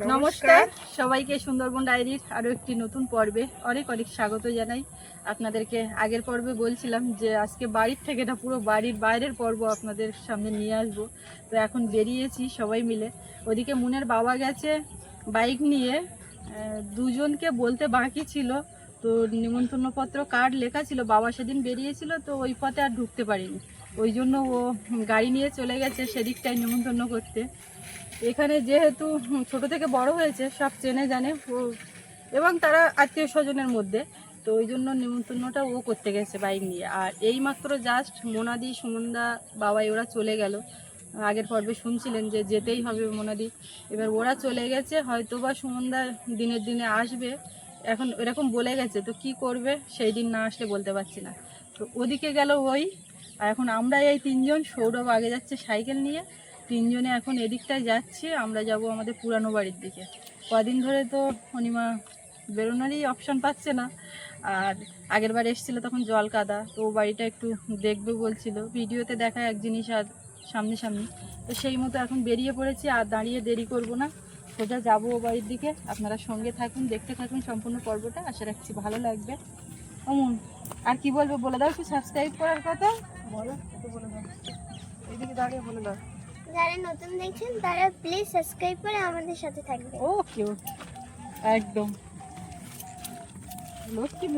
নমস্কার। সবাইকে সুন্দরবন ডায়েরির আরও একটি নতুন পর্বে অনেক অনেক স্বাগত জানাই। আপনাদেরকে আগের পর্বে বলছিলাম যে আজকে বাড়ির থেকে এটা পুরো বাড়ির বাইরের পর্ব আপনাদের সামনে নিয়ে আসব। তো এখন বেরিয়েছি সবাই মিলে। ওদিকে মুনের বাবা গেছে বাইক নিয়ে। দুজনকে বলতে বাকি ছিল। তো নিমন্ত্রণপত্র কার্ড লেখা ছিল। বাবা সেদিন বেরিয়েছিল, তো ওই পথে আর ঢুকতে পারিনি। ওই জন্য ও গাড়ি নিয়ে চলে গেছে সেদিকটাই নিমন্ত্রণ করতে। এখানে যেহেতু ছোট থেকে বড় হয়েছে, সব চেনে জানে। এবং তারা আত্মীয় স্বজনের মধ্যে। তো ওই জন্য নিমন্ত্রণটা ও করতে গেছে বাইক নিয়ে। আর এই মাত্র জাস্ট মোনাদি, সুমনদা বাবাই ওরা চলে গেল। আগের পর্বে শুনছিলেন যে যেতেই হবে মোনাদি। এবার ওরা চলে গেছে হয়তো বা সুমনদা দিনের দিনে আসবে। এখন এরকম বলে গেছে, তো কি করবে সেই দিন না আসলে বলতে পারছি না। তো ওদিকে গেল ওই, আর এখন আমরা এই তিনজন, সৌরভ আগে যাচ্ছে সাইকেল নিয়ে। তিনজনে এখন এদিকটায় যাচ্ছি, আমরা যাব আমাদের পুরানো বাড়ির দিকে। কদিন ধরে তো অনিমা বেরোনোরই অপশন পাচ্ছে না। আর আগের বার এসেছিল তখন জল কাদা, তো ও বাড়িটা একটু দেখবে বলছিল। ভিডিওতে দেখা এক জিনিস আর সামনে সামনি। তো সেই মতো এখন বেরিয়ে পড়েছি, আর দাঁড়িয়ে দেরি করব না। সোজা যাব ও বাড়ির দিকে। আপনারা সঙ্গে থাকুন, দেখতে থাকুন সম্পূর্ণ পর্বটা। আশা রাখছি ভালো লাগবে। অমন আর কি বলব বলে দাও একটু সাবস্ক্রাইব করার কথা? বলো বলে দাও। এদিকে দাঁড়িয়ে বলে দাও। যারা নতুন দেখছেন তারা প্লিজ সাবস্ক্রাইব করে আমাদের সাথে থাকবে ওকে ওকে একদম। লক্ষ্মী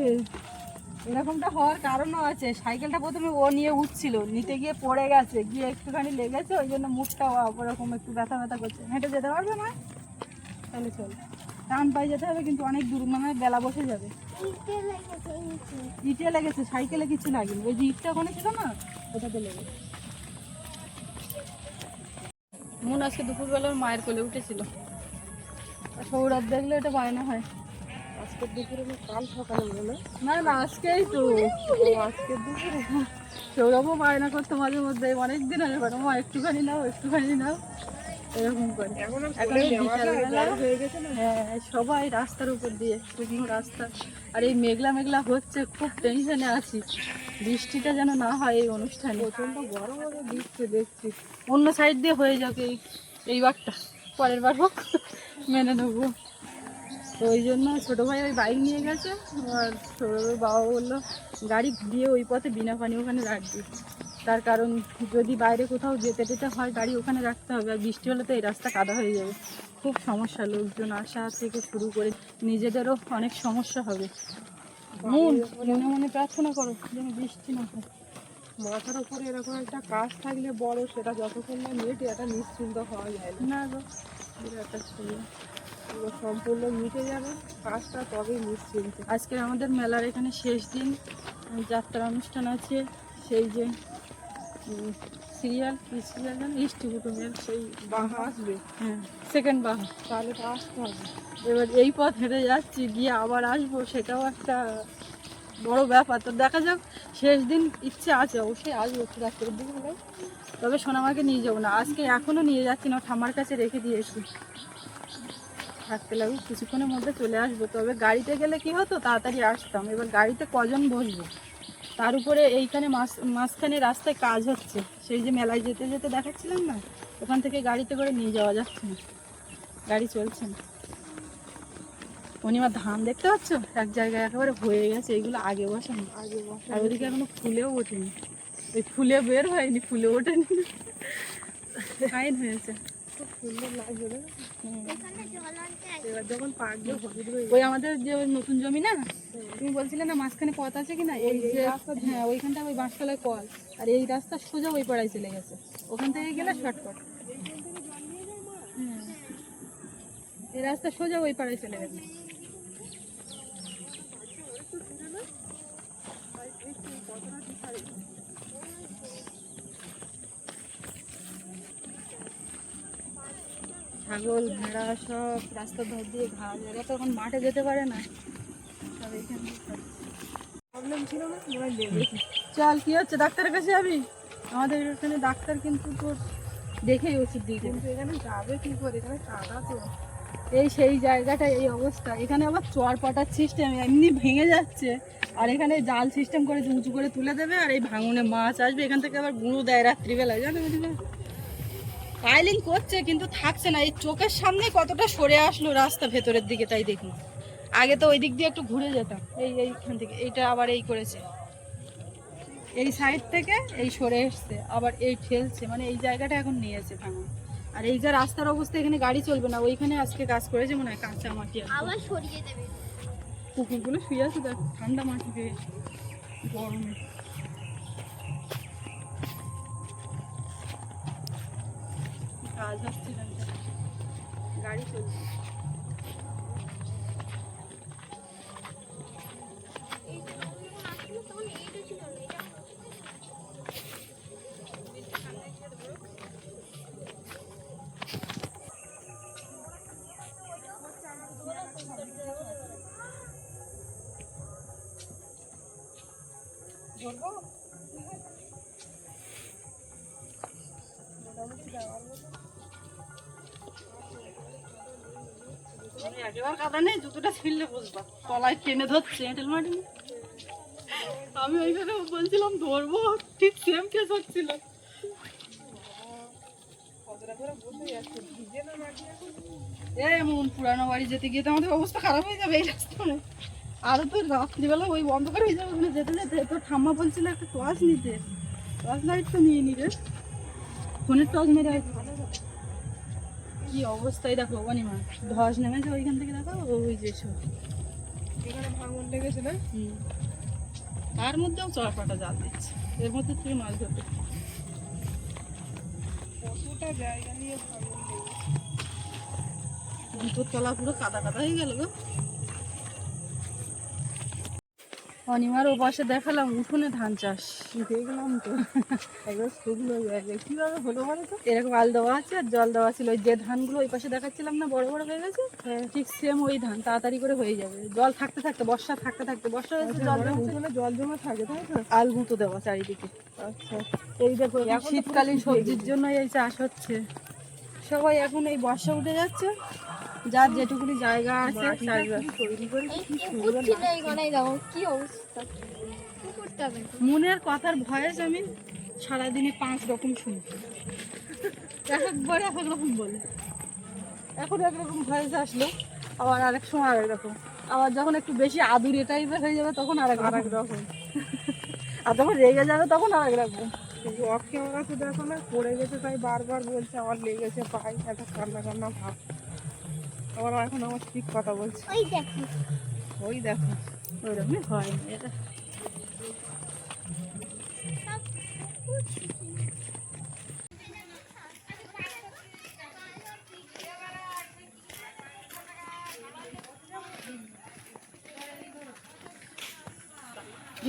এরকমটা হওয়ার কারণও আছে। সাইকেলটা প্রথমে ও নিয়ে উঠছিল। নিতে গিয়ে পড়ে গেছে। গিয়ে একটুখানি লেগেছে ওই জন্য মুখটা ওরকম একটু ব্যথা ব্যথা করছে। হেঁটে যেতে পারবে না তাহলে চল। টান পাই যেতে হবে কিন্তু অনেক দূর মানে বেলা বসে যাবে। ইটে লেগেছে সাইকেলে কিছু লাগেনি। ওই যে ইটটা ওখানে ছিল না ওটাতে লেগেছে। মন আজকে দুপুরবেলা ওর মায়ের কোলে উঠেছিল। আর সৌরভ দেখলে এটা বায়না হয়। আজকে দুপুরে কাল সকালে বলে না? না আজকেই তো। আজকে দুপুরে। সৌরভও বায়না করতো মাঝে মধ্যে। অনেক দিন আগে মা একটুখানি নাও একটুখানি নাও। এরকম করে। এখন বিকালবেলা হয়ে গেছে না? হ্যাঁ সবাই রাস্তার উপর দিয়ে শুকনো রাস্তা। আর এই মেঘলা মেঘলা হচ্ছে খুব টেনশনে আছি। বৃষ্টিটা যেন না হয় এই অনুষ্ঠানে। প্রচণ্ড গরম হয়ে দিচ্ছে দেখছি। অন্য সাইড দিয়ে হয়ে যাবে এই এইবারটা পরের বার হোক মেনে নেব। তো ওই জন্য ছোটো ভাই ওই বাইক নিয়ে গেছে। আর সৌরভের বাবা বলল গাড়ি ঘুরিয়ে ওই পথে বিনা পানি ওখানে রাখবি। তার কারণ যদি বাইরে কোথাও যেতে যেতে হয় গাড়ি ওখানে রাখতে হবে আর বৃষ্টি হলে তো এই রাস্তা কাদা হয়ে যাবে। খুব সমস্যা লোকজন আসা থেকে শুরু করে নিজেদেরও অনেক সমস্যা হবে। মন মনে মনে প্রার্থনা করো যেন বৃষ্টি না হয়। মাথার উপরে এরকম একটা কাজ থাকলে বড় সেটা যতক্ষণ না মিটে এটা নিশ্চিন্ত হওয়া যায় না। গো। একটা। পুরো সম্পূর্ণ মিটে যাবে কাজটা তবেই নিশ্চিন্ত। আজকে আমাদের মেলার এখানে শেষ দিন যাত্রা অনুষ্ঠান আছে সেই যে সিরিয়াল কি সিরিয়াল জানো? ইষ্টি কুটুমের সেই বাহা আসবে। হ্যাঁ। সেকেন্ড বাহা। তাহলে তো আসতে হবে। এবার এই পথ হেঁটে যাচ্ছি গিয়ে আবার আসব সেটাও একটা বড় ব্যাপার। তো দেখা যাক শেষ দিন ইচ্ছে আছে অবশ্যই আসব একটু রাত্রের দিকে তবে সোনামাকে নিয়ে যাব না আজকে এখনও নিয়ে যাচ্ছি না ঠামার কাছে রেখে দিয়েছি। থাকতে লাগুক কিছুক্ষণের মধ্যে চলে আসব। তবে গাড়িতে গেলে কি হতো? তাড়াতাড়ি আসতাম। এবার গাড়িতে কজন বসবো? তার উপরে এইখানে মাঝ মাঝখানে রাস্তায় কাজ হচ্ছে। সেই যে মেলায় যেতে যেতে দেখাচ্ছিলাম না? ওখান থেকে গাড়িতে করে নিয়ে যাওয়া যাচ্ছে না। গাড়ি চলছে না। অনিমা ধান দেখতে পাচ্ছ? এক জায়গায় একেবারে হয়ে গেছে। এগুলো আগে বসানো। আগে বসে আর ওদিকে এখনও ফুলেও ওঠেনি। ওই ফুলে বের হয়নি ফুলে ওঠেনি। ফাইন হয়েছে। সুন্দর লাগবে। এবার যখন পাকবে ওই আমাদের যে নতুন জমি না তুমি বলছিলে না মাঝখানে পথ আছে কিনা? এই যে হ্যাঁ ওইখানটা ওই বাঁশতলায় কল আর এই রাস্তা সোজা ওই পাড়ায় চলে গেছে। ওখান থেকে গেলে শর্টকাট এই রাস্তা সোজা ওই পাড়ায় চলে গেছে। ছাগল ভেড়া সব রাস্তার ধার দিয়ে ঘাস এরা তো এখন মাঠে যেতে পারে না। সব এখানে প্রবলেম ছিল না? চল কি হচ্ছে? ডাক্তারের কাছে যাবি? আমাদের এখানে ডাক্তার কিন্তু তোর দেখেই ওষুধ দিয়ে কিন্তু এখানে যাবে কি করে? এখানে কাদা তো। এই সেই জায়গাটা এই অবস্থা। এখানে আবার চর পাটার সিস্টেম এমনি ভেঙে যাচ্ছে। আর এখানে জাল সিস্টেম করে উঁচু করে তুলে দেবে। আর এই ভাঙনে মাছ আসবে। এখান থেকে আবার গুঁড়ো দেয় রাত্রিবেলায়। জানো? পাইলিং করছে কিন্তু থাকছে না। এই চোখের সামনে কতটা সরে আসলো রাস্তা ভেতরের দিকে তাই দেখুন। আগে তো ওই দিক দিয়ে একটু ঘুরে যেতাম। এই এইখান থেকে এইটা আবার এই করেছে। এই সাইড থেকে এই সরে এসছে আবার এই ঠেলছে। মানে এই জায়গাটা এখন নিয়েছে ভাঙা। আর এই যে রাস্তার অবস্থা এখানে গাড়ি চলবে না। ওইখানে আজকে কাজ করেছে মনে হয় কাঁচা মাটি। আবার সরিয়ে দেবে। কুকুরগুলো শুয়ে আছে দেখ ঠান্ডা মাটি পেয়ে গরমে। কাজ হচ্ছিল গাড়ি চলছে। একেবারে কাদা নেই জুতোটা ছিঁড়লে বুঝবা তলায় টেনে ধরছে এঁটেল মাটি আমি ওইখানে বলছিলাম ধরবো। ঠিক সেম কেস হচ্ছিল। এমন পুরানো বাড়ি যেতে গিয়ে তো আমাদের অবস্থা খারাপ হয়ে যাবে এই রাস্তায়। আরও তো রাত্রিবেলা ওই অন্ধকার হয়ে যাবে ওখানে যেতে যেতে। তো ঠাম্মা বলছিল একটা টর্চ নিতে। টর্চ লাইট তো নিয়ে নিবে ফোনের টর্চ মেরে হবে। কি অবস্থায় দেখো অনিমা ধস নেমেছে ওইখান থেকে দেখো ওই যে সব। এখানে ভাঙন লেগেছে না? তার মধ্যেও চড়পাটা জাল দিচ্ছে এর মধ্যে থেকে মাছ ধরতে কতটা জায়গা নিয়ে ভাঙন লেগেছে? তলা পুরো কাদা কাদা হয়ে গেল গো। অনিমার ও পাশে দেখালাম উঠোনে ধান চাষ। দেখলাম তো। একবার শুকনো জায়গা। কীভাবে হলো বলো তো? এরকম আল দেওয়া আছে আর জল দেওয়া ছিল। ওই যে ধানগুলো ওই পাশে দেখাচ্ছিলাম না বড় বড় হয়ে গেছে? ঠিক সেম ওই ধান তাড়াতাড়ি করে হয়ে যাবে। জল থাকতে থাকতে বর্ষা থাকতে থাকতে বর্ষা হয়েছে জল জল। উঠোনে জল জমা থাকে তাই তো? আল গুঁতো দেওয়া চারিদিকে। আচ্ছা এই দেখো শীতকালীন সবজির জন্য এই চাষ হচ্ছে। সবাই এখন এই বর্ষা উঠে যাচ্ছে। যার যেটুকুনি জায়গা আছে মনের কথার ভয়েস আমি সারাদিনে পাঁচ রকম শুনি। এক একবার এক এক রকম বলে। এখন একরকম ভয়েস আসলো আবার আরেক সময় আরেক রকম। আবার যখন একটু বেশি আদুরে টাইপের হয়ে যাবে তখন আরেক আর এক রকম রকম। আর যখন রেগে যাবে তখন আরেক রকম। অফ ক্যামেরা তো দেখো না পড়ে গেছে তাই বারবার বলছে আমার লেগেছে পাই একটা কান্না কান্না ভাব। আবার এখন আমার ঠিক কথা বলছে। ওই দেখো। ওই দেখো। ওইরকমই হয় এটা।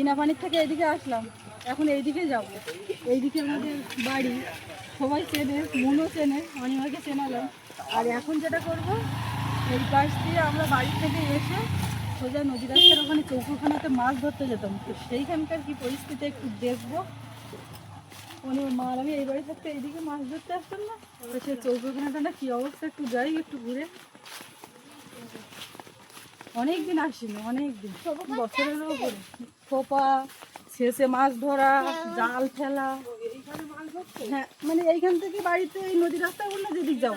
বিনা পানির থেকে এইদিকে আসলাম। এখন এইদিকে যাব। এইদিকে আমাদের বাড়ি। সবাই চেনে মনও চেনে অনিমাকে চেনালাম। আর এখন যেটা করব এই পাশ দিয়ে আমরা বাড়ি থেকে এসে সোজা নদী রাস্তার ওখানে চৌকুখানাতে মাছ ধরতে যেতাম। তো সেইখানকার কি পরিস্থিতি একটু দেখব। উনি মা আর আমি এই বাড়ি থাকতে এইদিকে মাছ ধরতে আসতাম না। তো সেই চৌকুখানাটা না কী অবস্থা একটু যাই একটু ঘুরে। অনেক দিন আসিনি অনেক দিন বছরেরও উপরে। খোপা শেষে মাছ ধরা জাল ফেলা। হ্যাঁ মানে এইখান থেকে বাড়িতে এই নদী রাস্তা বললে যেদিক যাব।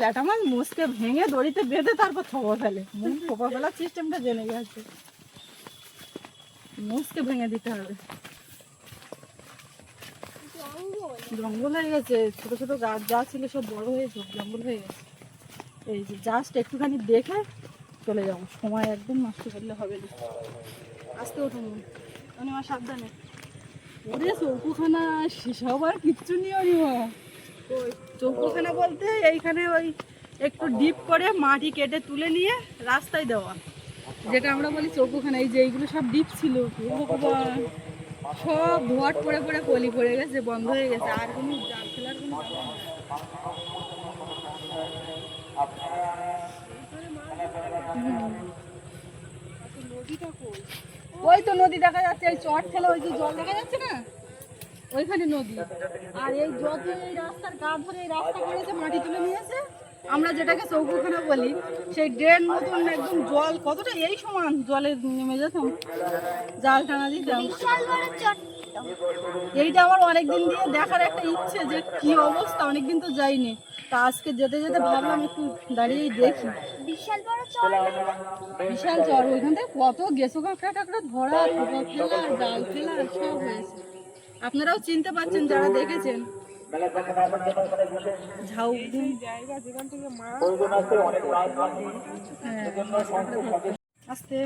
ল্যাটা মাছ মুসকে ভেঙে দড়িতে বেঁধে তারপর থোপা ফেলে। থোপা ফেলার সিস্টেমটা জেনে গেছে। মুসকে ভেঙে দিতে হবে। জঙ্গল। হয়ে গেছে ছোট ছোট গাছ যা ছিল সব বড় হয়ে জঙ্গল হয়ে গেছে। এই যে জাস্ট একটুখানি দেখে চলে যাব। সময় একদম নষ্ট করলে হবে না। আজকে উঠুন মানে আমার সাবধানে। ওরে, চৌকুখানা, সেসব আর কিচ্ছু নিয়ে অনিমা ওই চৌকুখানা বলতে এইখানে ওই একটু ডিপ করে মাটি কেটে তুলে নিয়ে রাস্তায় দেওয়া। যেটা আমরা বলি চৌকুখানা। এই যে এইগুলো সব ডিপ ছিল। সব ধোয়াট পড়ে পড়ে কলি পড়ে গেছে, বন্ধ হয়ে গেছে। আর কোনো জাল ফেলার কোনো জায়গা নেই। হুম। নদীটা কই ওই তো নদী দেখা যাচ্ছে, এই চট ফেলে ওই যে জল দেখা যাচ্ছে না? ওইখানে নদী। আর এই যত এই রাস্তার গা ধরে এই রাস্তা করেছে, মাটি তুলে নিয়েছে, আমরা যেটাকে চৌকুখানা বলি, সেই ড্রেন মতন একদম জল, কতটা এই সমান জলে নেমে যেতাম, জাল টানা দিতাম। এইটা আমার অনেকদিন দিয়ে দেখার একটা ইচ্ছে যে কি অবস্থা অনেকদিন তো যাইনি। তা আজকে যেতে যেতে ভাবলাম একটু দাঁড়িয়েই দেখি। বিশাল বড় চট বিশাল চর ওইখান থেকে কত গেছো কাঁকড়া টাকড়া ধরা ফেলা জাল ফেলা সব হয়েছে। আপনারাও চিনতে পারছেন যারা দেখেছেন। হ্যাঁ। আস্তে।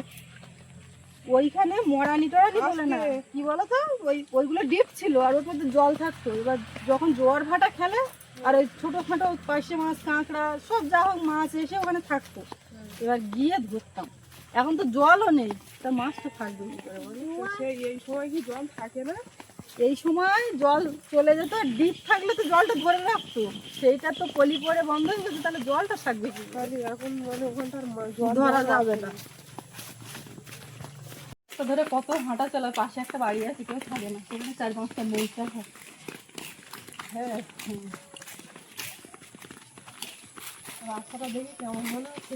ওইখানে মরানি টরানি বলে না। কি বলতো? ওই ওইগুলো ডিপ ছিল আর ওর মধ্যে জল থাকতো। এবার যখন জোয়ার ভাটা খেলে আর ওই ছোটো খাটো পাশে মাছ কাঁকড়া সব যা হোক মাছ এসে ওখানে থাকতো। এবার গিয়ে ধরতাম। এখন তো জলও নেই। তা মাছ তো থাকবে বলো? তো সেই এই সময় কি জল থাকে না? এই সময় জল চলে যেত ডিপ থাকলে তো জলটা ধরে রাখতো। সেইটা তো পলি পরে বন্ধ হয়ে গেছে তাহলে জলটা থাকবে কি এখন মানে ওখানটার জল ধরা যাবে না। তো ধরে কত হাঁটা চলার পাশে একটা বাড়ি আছে কেউ থাকে না। সেখানে চার পাঁচটা মৌচা থাকে হ্যাঁ রাস্তাটা দেখে কেমন মনে হচ্ছে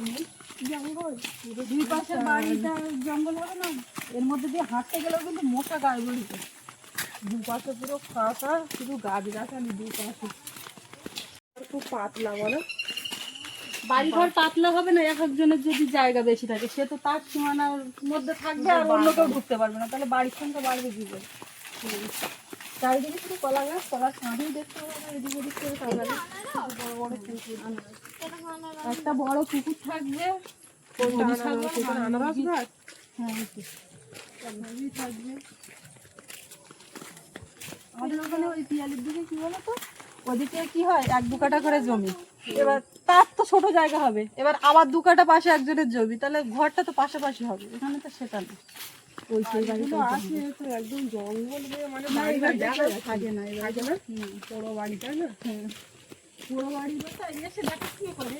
জঙ্গল। দুই পাশের বাড়িটা জঙ্গল হবে না? এর মধ্যে দিয়ে হাঁটতে গেলেও কিন্তু মোটা গাছগুলিতে দুপাশে পুরো ফাঁকা শুধু গাছ গাছালি দুপাশে। আর খুব পাতলা বলো। বাড়ি ঘর পাতলা হবে না এক একজনের যদি জায়গা বেশি থাকে সে তো তার সীমানার মধ্যে থাকবে আর অন্য কেউ ঢুকতে পারবে না তাহলে বাড়ির সংখ্যা বাড়বে কি করে? চারিদিকে শুধু কলা গাছ সাঁড়ি দেখতে হবে না এদিক ওদিক করে তাড়াতাড়ি বড় বড় পুকুর একটা বড় পুকুর থাকবে আনারস? গাছ? হ্যাঁ থাকবে। আমাদের ওখানে ওই পিয়ালির দিকে কি বলো তো ওদিকে কি হয়? এক দু কাটা করে জমি। এবার তার তো ছোট জায়গা হবে। এবার আবার দু কাটা পাশে একজনের জমি তাহলে ঘরটা তো পাশাপাশি হবে এখানে তো সেটা না ওই সেই এগুলো বাড়িটা তো একদম জঙ্গল হয়ে মানে বাড়ি দেখা দেখা থাকে না থাকে না? বড় বাড়িটা না? হ্যাঁ। পুরো এসে করে?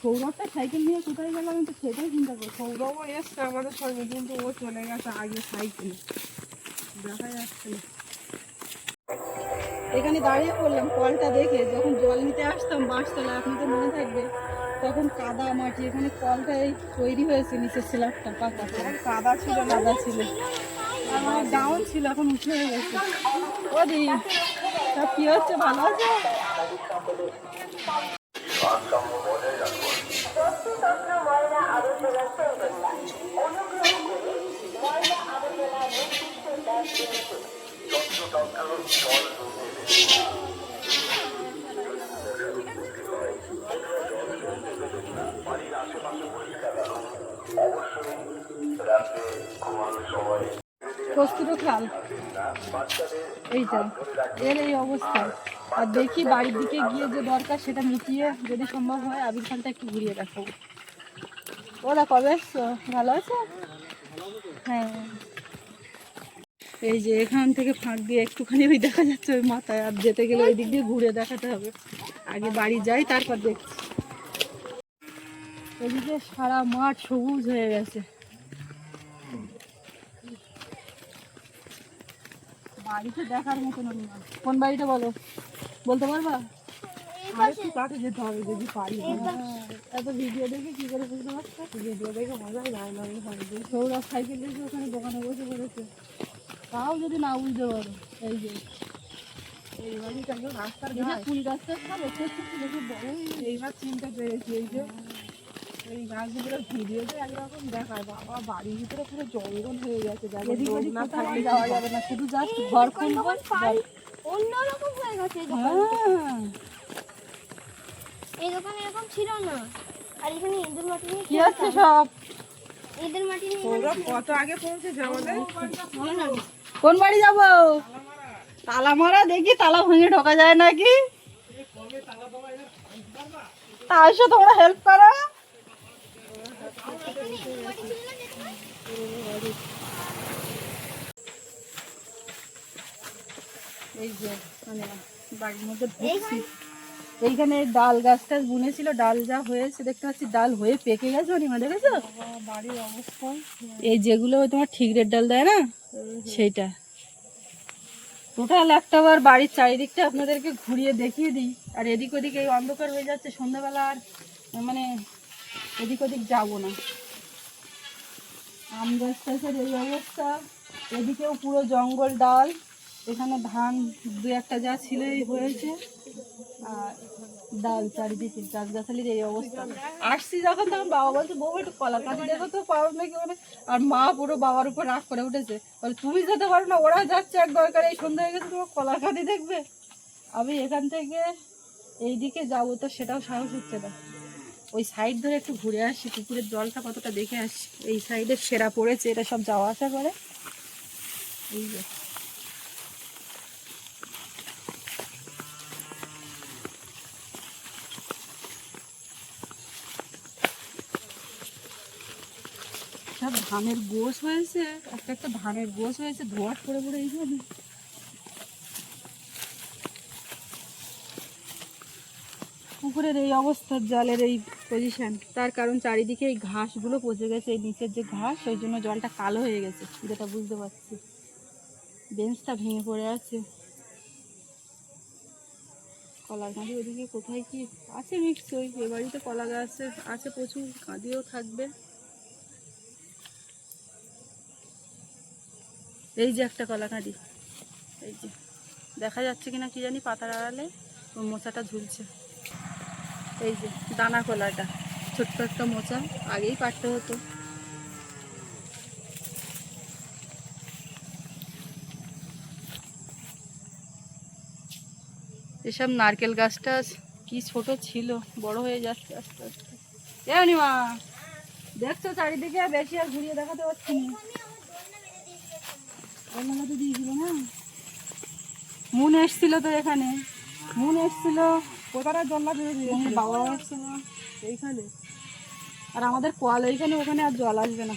সৌরভটা সাইকেল নিয়ে কোথায় গেল আমি তো সেটাই চিন্তা করছি। সৌরভও এসছে আমাদের সঙ্গে কিন্তু ও চলে গেছে আগে সাইকেলে দেখা যাচ্ছে না। এখানে দাঁড়িয়ে পড়লাম কলটা দেখে যখন জল নিতে আসতাম বাঁশতলা আপনাদের মনে থাকবে তখন কাদা মাটি এখানে কলটা এই তৈরি হয়েছে নিচের স্ল্যাবটা পাকা কাদা ছিল না? কাদা ছিল। আমার ডাউন ছিল এখন উঠে হয়ে গেছে। ও দি সব কি হচ্ছে ভালো আছে? প্রস্তুত খাল এইটা এর এই অবস্থা। আর দেখি বাড়ির দিকে গিয়ে যে দরকার সেটা মিটিয়ে যদি সম্ভব হয় আবির খানটা একটু ঘুরিয়ে দেখাবো। ওরা কবে ভালো আছে? হ্যাঁ। এই যে এখান থেকে ফাঁক দিয়ে একটুখানি ওই দেখা যাচ্ছে ওই মাথায় আর যেতে গেলে ওই দিক দিয়ে ঘুরে দেখাতে হবে। আগে বাড়ি যাই তারপর দেখছি। এদিকে সারা মাঠ সবুজ হয়ে গেছে। বাড়িতে দেখার মতন কোন বাড়িটা বলো? বলতে পারবা? আর একটু কাছে যেতে হবে যদি পারি। হ্যাঁ, এত ভিডিও দেখে কি করে বুঝতে পারছ? ভিডিও দেখে মজাই নাই না। সৌরভ সাইকেল দেখে ওখানে দোকানে বসে পড়েছে। তাও যদি না বুঝতে পারো এই যে। এই বাড়িটা একদম রাস্তার এই যে গাছ ফুল গাছটা খাবে সে কিছু দেখে বড় এইবার চিনতে পেরেছি এই যে এই গাছগুলো ভিডিওতে একরকম দেখায়। বাবা বাড়ির ভিতরে পুরো জঙ্গল হয়ে গেছে। দেখো এদিক লোক ওদিক না থাকলে যাওয়া যাবে না শুধু জাস্ট ঘর খুলবো অন্যরকম হয়ে গেছে এই দোকান হ্যাঁ এই দোকান এরকম ছিল না। আর এখানে ইঁদুর মাটি নিয়ে কি হচ্ছে সব? ইঁদুর মাটি নিয়ে কত আগে পৌঁছেছে আমাদের? কোন বাড়ি যাব? তালা মারা, দেখি তালা ভেঙে ঢোকা যায় নাকি? তা তোমরা হেল্প করো। এই যে মানে বাড়ির মধ্যে ঢুকছি। এইখানে ডাল গাছটা বুনেছিল ডাল যা হয়েছে দেখতে পাচ্ছি ডাল হয়ে পেকে গেছে অনিমা দেখেছ? বাড়ির অবস্থা। এই যেগুলো তোমার ঠিকরের ডাল দেয় না সেইটা। টোটাল একটা বার বাড়ির চারিদিকটা আপনাদেরকে ঘুরিয়ে দেখিয়ে দিই। আর এদিক ওদিক এই অন্ধকার হয়ে যাচ্ছে সন্ধ্যাবেলা আর মানে এদিক ওদিক যাব না। আম গাছ টাছের এই অবস্থা। এদিকেও পুরো জঙ্গল ডাল। এখানে ধান দু একটা যা ছিলই হয়েছে। ডাল চারিদিকে গাছগাছালির এই অবস্থা। আসছি যখন তখন বাবা বলছে, বউ, একটু কলা কাটি দেখো তো নাকি ওখানে আর মা পুরো বাবার উপর রাগ করে উঠেছে। বলে, তুমি যেতে পারো না, ওরা যাচ্ছে এক দরকার, এই সন্ধ্যা হয়ে গেছে তোমার কলা কাটি দেখবে। আমি এখান থেকে এইদিকে যাব, তো সেটাও সাহস হচ্ছে না। ওই সাইড ধরে একটু ঘুরে আসি পুকুরের জলটা কতটা দেখে আসি এই সাইডে সেরা পড়েছে, এটা সব যাওয়া আসা করে। এই যে সব ধানের গোস হয়েছে, একটা একটা ধানের গোস হয়েছে ধোয়াট করে পড়ে এইভাবে পুকুরের এই অবস্থা, জলের এই পজিশন তার কারণ চারিদিকে এই ঘাসগুলো পচে গেছে, এই নিচের যে ঘাস ওই জন্য জলটা কালো হয়ে গেছে। যেটা বুঝতে পারছি। বেঞ্চটা ভেঙে পড়ে আছে। কলা কাঁদি ওদিকে কোথায় কি আছে নিশ্চয়ই এ বাড়িতে কলা গাছ আছে প্রচুর কাঁদিও থাকবে। এই যে একটা কলা কাঁদি এই যে। দেখা যাচ্ছে কিনা কি জানি পাতার আড়ালে ওই মোচাটা ঝুলছে। এই যে, দানা কলাটা। ছোট্ট একটা মোচা আগেই কাটতে হতো। এসব নারকেল গাছটা কি ছোট ছিল, বড় হয়ে যাচ্ছে আস্তে আস্তে। এমনি মা দেখছ চারিদিকে বেশি আর ঘুরিয়ে দেখাতে পারছি না। দিয়েছিল না? মুন এসছিল তো এখানে। মুন এসছিল। কোথায় জল্লা ধরে বাবা এসছিল। এইখানে। আর আমাদের কল এইখানে ওখানে আর জল আসবে না।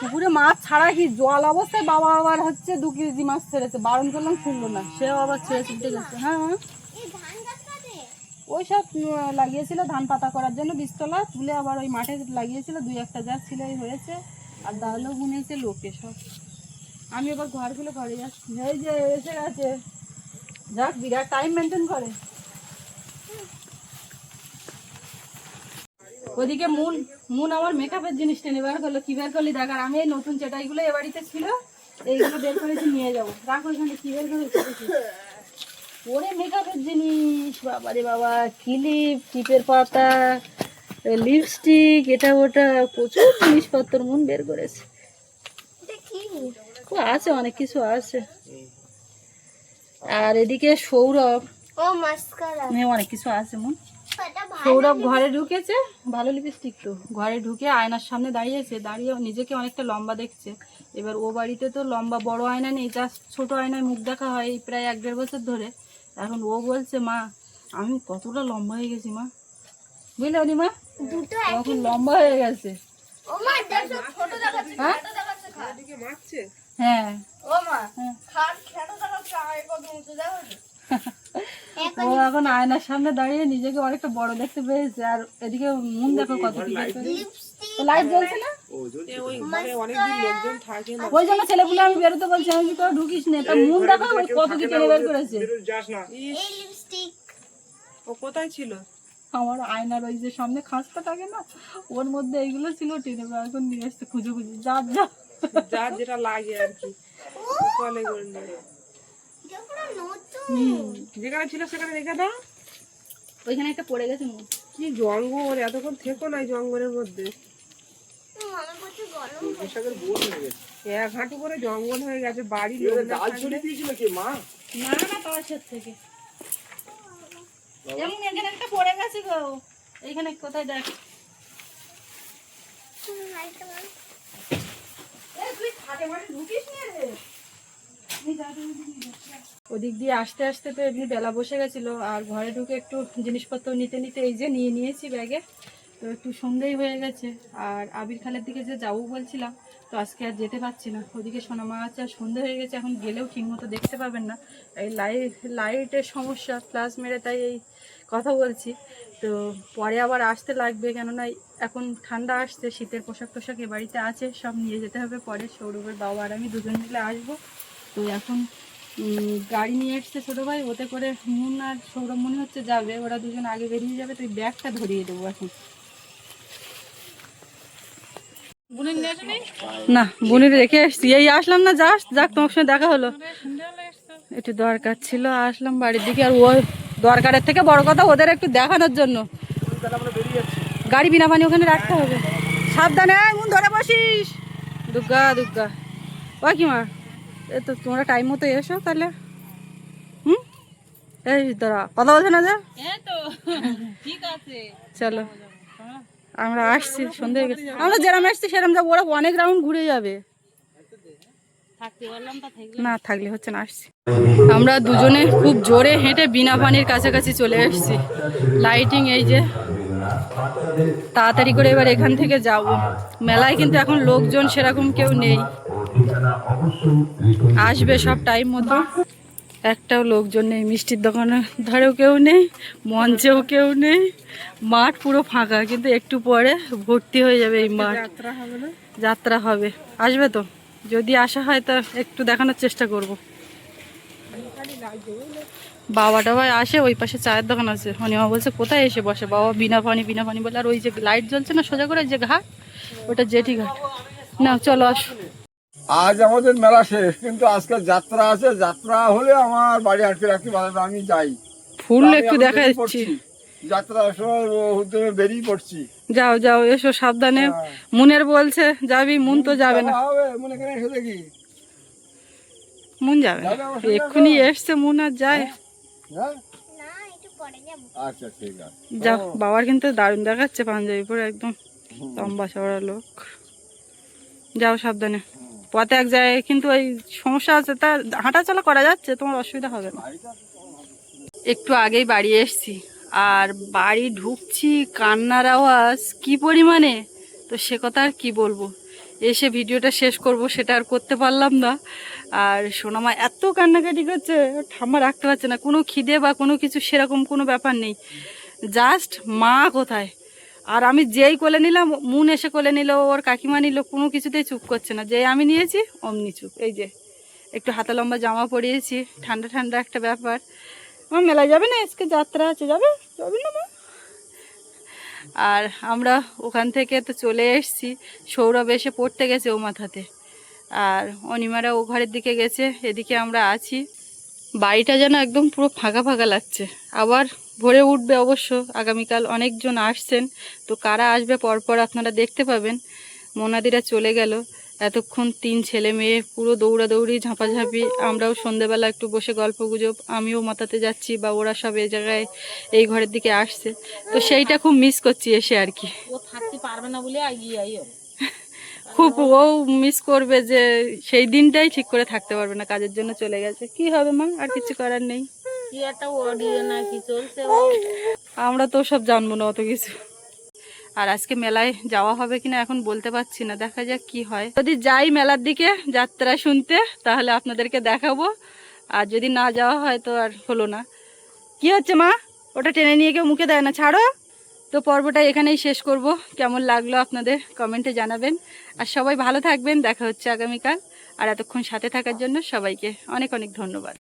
পুকুরে মাছ ছাড়া কি জল অবস্থায়? বাবা আবার হচ্ছে দু কেজি মাছ ছেড়েছে। বারণ করলাম শুনলো না। সেও আবার ছেড়ে ছুটে গেছে। হ্যাঁ ওই সব লাগিয়েছিল ধান পাতা করার জন্য বীজতলা। তুলে আবার ওই মাঠে লাগিয়েছিল। দুই একটা যা ছিল হয়েছে। আর ডালও বুনেছে লোকে সব। আমি এবার ঘরগুলো ঘরে যাচ্ছি। এই যে এসে গেছে। যাক, বিরাট টাইম মেনটেন করে। ওদিকে মুন মুন আমার মেকআপের জিনিসটা টেনে বার করল, কি বের করলি দেখ, আর আমি এই নতুন চেটাইগুলো এ বাড়িতে ছিল, এইগুলো বের করেছি, নিয়ে যাব। রাখো এখানে কি বের করে ওরে মেকআপের জিনিস বাবা রে বাবা ক্লিপ টিপের পাতা লিপস্টিক এটা ওটা প্রচুর জিনিসপত্র মন বের করেছে। আছে অনেক কিছু আছে। আর এদিকে সৌরভ। অনেক কিছু আছে মন। সৌরভ ঘরে ঢুকেছে ভালো লিপস্টিক তো। ঘরে ঢুকে আয়নার সামনে দাঁড়িয়েছে দাঁড়িয়ে নিজেকে অনেকটা লম্বা দেখছে। এবার ও বাড়িতে তো লম্বা বড় আয়না নেই জাস্ট ছোট আয়নায় মুখ দেখা হয় এই প্রায় এক দেড় বছর ধরে। এখন ও বলছে মা আমি কতটা লম্বা হয়ে গেছি মা। বুঝলে মা দুটো এখন লম্বা হয়ে গেছে। ও মা দেখো ছোট দেখাচ্ছে হ্যাঁ? এদিকে মারছে হ্যাঁ। ও মা হ্যাঁ। খাট খেটো দেখাচ্ছে কত উঁচু দেখো ও এখন আয়নার সামনে দাঁড়িয়ে নিজেকে অনেকটা বড় দেখতে পেয়েছে আর এদিকে মুন দেখো কত কি লিপস্টিক লাইট জ্বলছে না? ওই জন্য ছেলেগুলো আমি বেরোতে বলছি আমি কি তোরা ঢুকিস নে তার মুন দেখো কত কি টেনে বের করেছে। ইস, এই লিপস্টিক ও কোথায় ছিল? আমার আয়নার ওই যে সামনে খাঁজটা থাকে না ওর মধ্যে এইগুলো ছিল টেনে বের করে নিয়ে এসছে খুঁজে খুঁজে। যা যা। যার যেটা লাগে আর কি। কলে যেখানে ছিল সেখানে রেখে দাও। ওইখানে একটা পড়ে গেছে কি জঙ্গল এতক্ষণ থেকো নাই জঙ্গলের মধ্যে। এক হাঁটু করে জঙ্গল হয়ে গেছে না থাকলে- না না পাশের থেকে। যেমন এখানে একটা পড়ে গেছে গো। এইখানে কোথায় দেখ। হুম, লাইটটা বন্ধ। ওদিক দিয়ে আসতে আসতে তো এমনি বেলা বসে গেছিল আর ঘরে ঢুকে একটু জিনিসপত্র নিতে নিতে এই যে নিয়ে নিয়েছি ব্যাগে। তো একটু সন্ধ্যেই হয়ে গেছে। আর আবির খালের দিকে যে যাব বলছিলাম, তো আজকে আর যেতে পারছি না। ওদিকে সোনামা আছে, আর সন্ধ্যে হয়ে গেছে, এখন গেলেও ঠিকমতো দেখতে পাবেন না। এই লাইট লাইটের সমস্যা প্লাস মেরে তাই এই কথা বলছি। তো পরে আবার আসতে লাগবে, কেননা এখন ঠান্ডা আসছে, শীতের পোশাক টোশাক এ বাড়িতে আছে, সব নিয়ে যেতে হবে পরে। সৌরভের বাবা আর আমি দুজন মিলে আসব। তো এখন গাড়ি নিয়ে এসছে ছোটো ভাই, ওতে করে মুন আর সৌরভ মনে হচ্ছে যাবে, ওরা দুজন আগে বেরিয়ে যাবে, তো ব্যাগটা ধরিয়ে দেবো এখন। না বোনের রেখে এসছি এই আসলাম না জাস্ট যাক তোমার সঙ্গে দেখা হলো। একটু দরকার ছিল আসলাম বাড়ির দিকে। আর ও দরকারের থেকে বড় কথা ওদের একটু দেখানোর জন্য। গাড়ি বিনা পানি ওখানে রাখতে হবে। সাবধানে মন ধরে বসিস। দুর্গা দুর্গা ও কি মা এ তো তোমরা টাইম মতো এসো তাহলে। হুম? এই দাঁড়া কথা বলছে না যে? চলো। আমরা আসছি, সন্ধে গেছে। আমরা যেরকম আসছি সেরকম যাব। ওরা অনেক রাউন্ড ঘুরে যাবে। না, থাকলে হচ্ছে না, আসছি। আমরা দুজনে খুব জোরে হেঁটে বিনা পানির কাছাকাছি চলে এসেছি লাইটিং এই যে, তাড়াতাড়ি করে এবার এখান থেকে যাব। মেলায় কিন্তু এখন লোকজন সেরকম কেউ নেই। আসবে সব টাইম মতো। একটাও লোকজন নেই মিষ্টির দোকানের ধারেও কেউ নেই মঞ্চেও কেউ নেই মাঠ পুরো ফাঁকা কিন্তু একটু পরে ভর্তি হয়ে যাবে এই মাঠ। যাত্রা হবে আসবে তো? যদি আসা হয় তা একটু দেখানোর চেষ্টা করব। বাবা টাবা আসে ওই পাশে চায়ের দোকান আছে। অনিমা বলছে কোথায় এসে বসে? বাবা বিনা পানি বিনা পানি বলে আর ওই যে লাইট জ্বলছে না সোজা করে যে ঘাট ওটা জেঠি ঘাট। না চলো আসো। আজ আমাদের মেলা শেষ কিন্তু আজকে যাত্রা আছে। যাত্রা হলে আমার বাড়ি আটকে রাখতে পারবে না, আমি যাই। ফুল একটু দেখা বেরিয়ে যাচ্ছি পড়ছি। যাত্রার সময় বেরিয়ে পড়ছি। যাও যাও এসো সাবধানে। হ্যাঁ। মুনের বলছে যাবি মুন তো যাবে না। এসে দেখি। মুন যাবে না। এক্ষুনি এসছে মুন আর যায়। হ্যাঁ? না একটু পরে যাব। আচ্ছা ঠিক আছে। যাও বাবার কিন্তু দারুণ দেখাচ্ছে পাঞ্জাবি পরে একদম লম্বা চওড়া লোক। যাও সাবধানে। পথে এক জায়গায়, কিন্তু ওই সমস্যা আছে, তা হাঁটাচলা করা যাচ্ছে, তোমার অসুবিধা হবে না। একটু আগেই বাড়ি এসছি, আর বাড়ি ঢুকছি, কান্নার আওয়াজ, কি পরিমাণে? তো সে কথা আর কি বলব? এসে ভিডিওটা শেষ করব, সেটা আর করতে পারলাম না। আর সোনামা এত কান্নাকাটি করছে, ঠাম্মা রাখতে পারছে না, কোনো খিদে বা কোনো কিছু সেরকম কোনো ব্যাপার নেই। জাস্ট মা কোথায়? আর আমি যেই কোলে নিলাম, মুন এসে কোলে নিল, ওর কাকিমা নিল, কোনো কিছুতেই চুপ করছে না। যেই আমি নিয়েছি, অমনি চুপ। এই যে, একটু হাতা লম্বা জামা পরিয়েছি, ঠান্ডা ঠান্ডা একটা ব্যাপার। আমার মেলায় যাবে না? আজকে যাত্রা আছে, যাবে? যাবে না মা? আর আমরা ওখান থেকে তো চলে এসেছি, সৌরভ এসে পড়তে গেছে ও মাথাতে। আর অনিমারা ও ঘরের দিকে গেছে, এদিকে আমরা আছি। বাড়িটা যেন একদম পুরো ফাঁকা ফাঁকা লাগছে। আবার ভরে উঠবে অবশ্য। আগামীকাল অনেকজন আসছেন। তো কারা আসবে পরপর আপনারা দেখতে পাবেন। মোনাদিরা চলে গেল। এতক্ষণ তিন ছেলে মেয়ে পুরো দৌড়াদৌড়ি ঝাঁপাঝাঁপি। আমরাও সন্ধেবেলা একটু বসে গল্প গুজব। আমিও মাথাতে যাচ্ছি বা ওরা সব এই জায়গায় এই ঘরের দিকে আসছে। তো সেইটা খুব মিস করছি এসে আর কি। থাকতে পারবে না বলে। খুব ও মিস করবে যে সেই দিনটাই ঠিক করে থাকতে পারবে না। কাজের জন্য চলে গেছে। কি হবে মা? আর কিছু করার নেই। কি একটা অডিও কি চলছে? আমরা তো সব জানব না অত কিছু। আর আজকে মেলায় যাওয়া হবে কিনা এখন বলতে পারছি না, দেখা যাক কি হয়। যদি যাই মেলার দিকে যাত্রা শুনতে, তাহলে আপনাদেরকে দেখাবো। আর যদি না যাওয়া হয় তো আর হলো না। কি হচ্ছে মা? ওটা টেনে নিয়ে কেউ মুখে দেয় না, ছাড়ো। তো পর্বটা এখানেই শেষ করব। কেমন লাগল আপনাদের কমেন্টে জানাবেন। আর সবাই ভালো থাকবেন, দেখা হচ্ছে আগামীকাল। আর এতক্ষণ সাথে থাকার জন্য সবাইকে অনেক অনেক ধন্যবাদ।